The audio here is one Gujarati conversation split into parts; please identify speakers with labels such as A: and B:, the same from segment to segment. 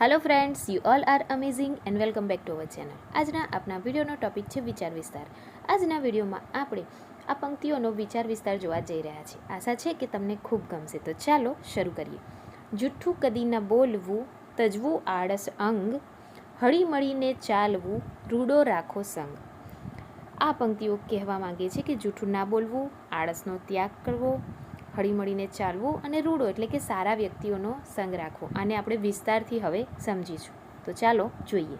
A: Hello friends you all are amazing and welcome back to our channel આજના આપણા વિડીયોનો ટોપિક છે વિચાર વિસ્તાર. આજના વિડીયોમાં આપણે આ પંક્તિઓનો વિચાર વિસ્તાર જોવા જઈ રહ્યા છીએ. આશા છે કે તમને ખૂબ ગમશે. તો ચાલો શરૂ કરીએ. જુઠ્ઠું કદી ન બોલવું, તજવું આળસ અંગ, હળીમળીને ચાલવું, રૂડો રાખો સંગ. આ પંક્તિઓ કહેવા માંગે છે કે જૂઠું ના બોલવું, આળસનો ત્યાગ કરવો હળીમળીને ચાલવું અને રૂડો એટલે કે સારા વ્યક્તિઓનો સંગ રાખવો. આને આપણે વિસ્તારથી હવે સમજીશું. તો ચાલો જોઈએ.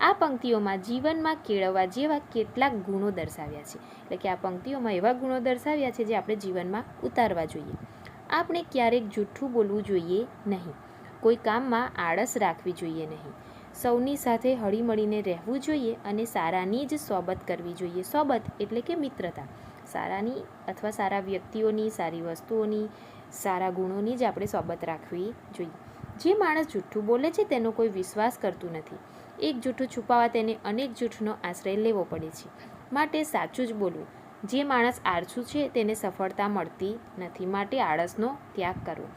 A: આ પંક્તિઓમાં જીવનમાં કેળવવા જેવા કેટલાક ગુણો દર્શાવ્યા છે. એટલે કે આ પંક્તિઓમાં એવા ગુણો દર્શાવ્યા છે જે આપણે જીવનમાં ઉતારવા જોઈએ. આપણે ક્યારેક જૂઠું બોલવું જોઈએ નહીં. કોઈ કામમાં આળસ રાખવી જોઈએ નહીં. સૌની સાથે હળીમળીને રહેવું જોઈએ અને સારાની જ સોબત કરવી જોઈએ. સોબત એટલે કે મિત્રતા. સારાની અથવા સારા વ્યક્તિઓની, સારી વસ્તુઓની, સારા ગુણોની જ આપણે સોબત રાખવી જોઈએ. જે માણસ જૂઠું બોલે છે તેનો કોઈ વિશ્વાસ કરતું નથી. એક જૂઠું છુપાવવા તેને અનેક જૂઠનો આશ્રય લેવો પડે છે. માટે સાચું જ બોલવું. જે માણસ આળસુ છે તેને સફળતા મળતી નથી માટે આળસનો ત્યાગ કરવો.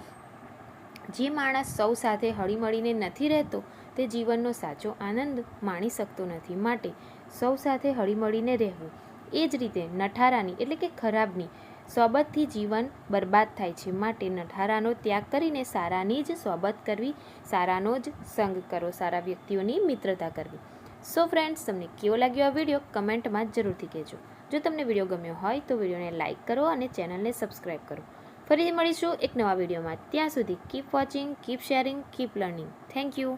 A: જે માણસ સૌ સાથે હળીમળીને નથી રહેતો તે જીવનનો સાચો આનંદ માણી શકતો નથી માટે સૌ સાથે હળીમળીને રહેવું. એ જ રીતે નઠારાની એટલે કે ખરાબની સોબતથી જીવન બરબાદ થાય છે. માટે નઠારાનો ત્યાગ કરીને સારાની જ સોબત કરવી, સારાનો જ સંગ કરો સારા વ્યક્તિઓની મિત્રતા કરવી. સો ફ્રેન્ડ્સ તમને કેવો લાગ્યો આ વીડિયો કમેન્ટમાં જરૂરથી કહેજો. જો તમને વીડિયો ગમ્યો હોય તો વિડીયોને લાઇક કરો અને ચેનલને સબસ્ક્રાઈબ કરો. ફરીથી મળીશું એક નવા વિડીયોમાં ત્યાં સુધી keep watching keep sharing keep learning thank you